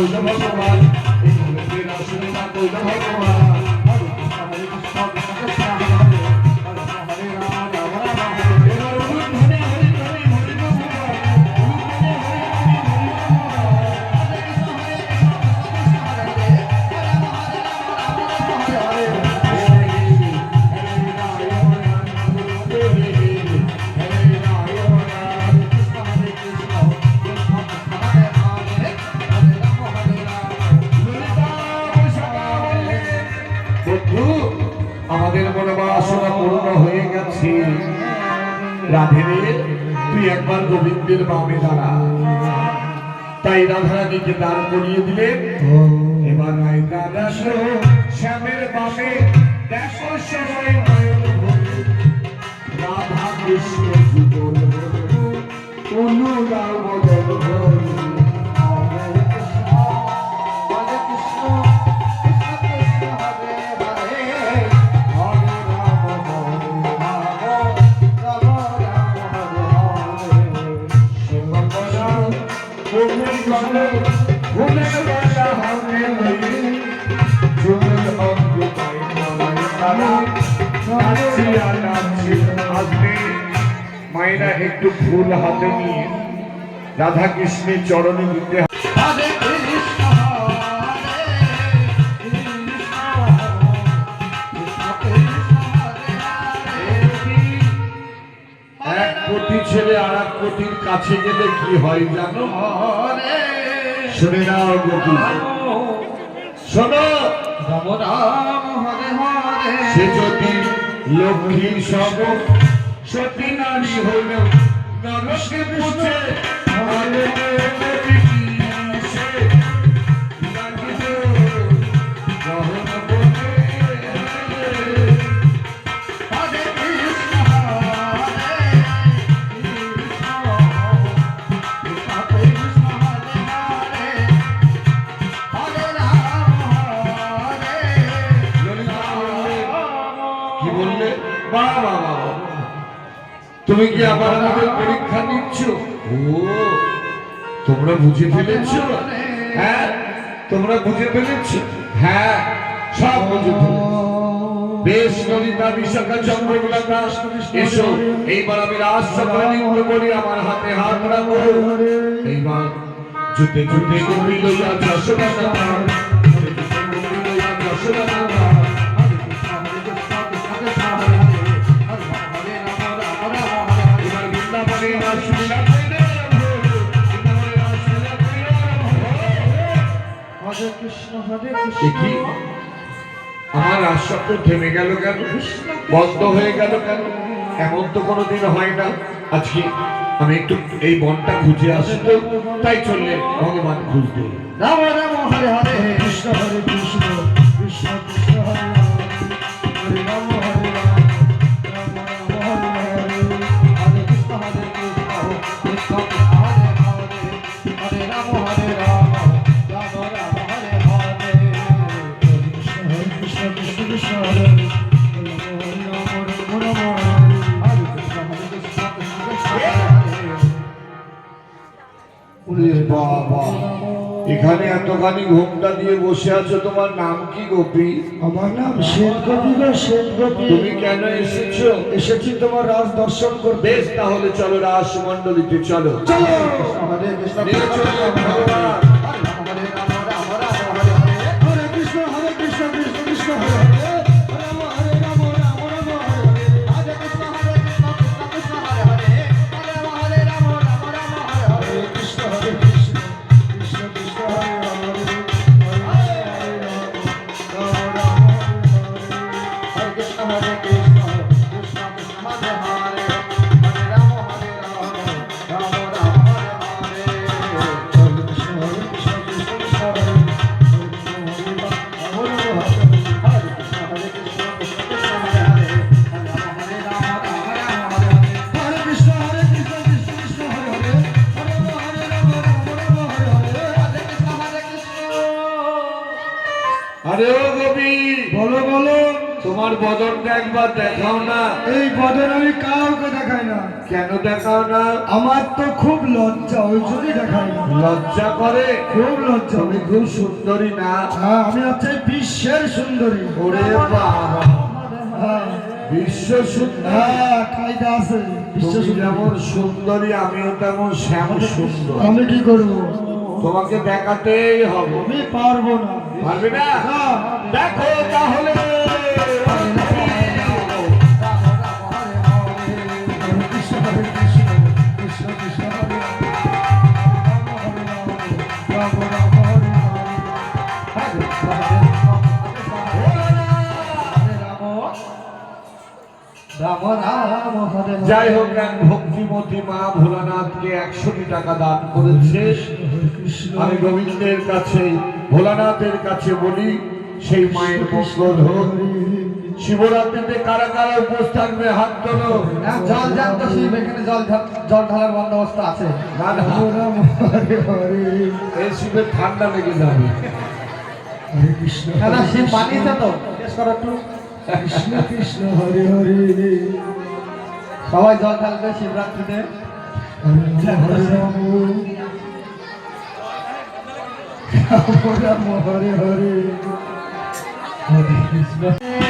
কইল ভগবান এই গোলকের আসনে না কইল ভগবান রাধে রে তুই একবার গোবিন্দের বামে দাঁড়া। তাই রাধারানীকে দাঁড় করিয়ে দিলে, এবার আয় দাদা শ্যামের বামে রাধা কৃষ্ণ অনুরাগ মায়েরা একটু ফুল হাতে নিয়ে রাধা কৃষ্ণের চরণে দিতে কাছে গেলে কি হয় জানো? শুনে নাও গোপী। শোনো। সে যদি লক্ষ্মী সব সতী নারী হইল নরকে পুছে তুমি কি আবার আমাদের পরীক্ষা নিচ্ছ? ও, তোমরা বুঝে ফেলেছ? হ্যাঁ তোমরা বুঝে ফেলেছ? হ্যাঁ সব বুঝে বেশ ললিতা, বিশাখা চন্দ্রগুলা দাস এসো। এইবার আমি রাজসভা নৃত্য করি, আমার হাতে হাত রাখো। এইবার জুতে জুতে কবি লইয়া যশোদা যশোদা কি? আমার রাজস্ব থেমে গেল কেন? বন্ধ হয়ে গেল কেন? এমন তো কোনোদিন হয় না। আজকে আমি একটু এই বনটা খুঁজে আসি তো তাই চললে ভগবান খুঁজতে রাম রাম হরে হরে কৃষ্ণ হরে কৃষ্ণ কৃষ্ণ বাবা। এখানে এতখানি ঘোমটা দিয়ে বসে আছো তোমার নাম কি গোপী? আমার নাম শ্বেত গোপী গো শ্বেত গোপী। তুমি কেন এসেছ? এসেছি তোমার রাজ দর্শন করবে বেশ তাহলে চলো রাজ মন্ডলীতে চলো! চলো। হরে বলো বলো তোমার বদনটা একবার দেখাও না। এই বদন আমি কাউকে দেখাই না। কেন দেখাও না? আমার তো খুব লজ্জা ওই জন্যই দেখাই না। লজ্জা করে? খুব লজ্জা। তুমি খুব সুন্দরী না? হ্যাঁ আমি হচ্ছে বিশ্বের সুন্দরী। ওরে বাবা। হ্যাঁ। বিশ্ব সুন্দর। হ্যাঁ আছে বিশ্ব সুন্দরী। যেমন সুন্দরী আমিও তেমন শ্যাম সুন্দর। আমি কি করব? তোমাকে দেখাতেই হবে। আমি পারব না। পারবে না? না। দেখো তাহলে। যাই হোক এক ভক্তিমতী মা ভোলানাথকে একশোটি টাকা দান করেছে। কৃষ্ণ। আমি গোবিন্দের কাছে ভোলানাথের কাছে বলি সেই মায়ের মঙ্গল হোক। শিবরাত্রিতে কারা কারা উপোস থাকবে হাত তোলো। জল তো শিব এখানে জল জল ঢালার বন্দোবস্ত আছে। এই শিবের ঠান্ডা লেগে যাবে। হরে কৃষ্ণ। দাদা শিব বানিয়েছে তো? শেষ করো একটু। কৃষ্ণ কৃষ্ণ, হরে হরে সবাই জল ঢালবে শিবরাত্রিতে। হরে রাম। রাম রাম, হরে হরে। হরে কৃষ্ণ।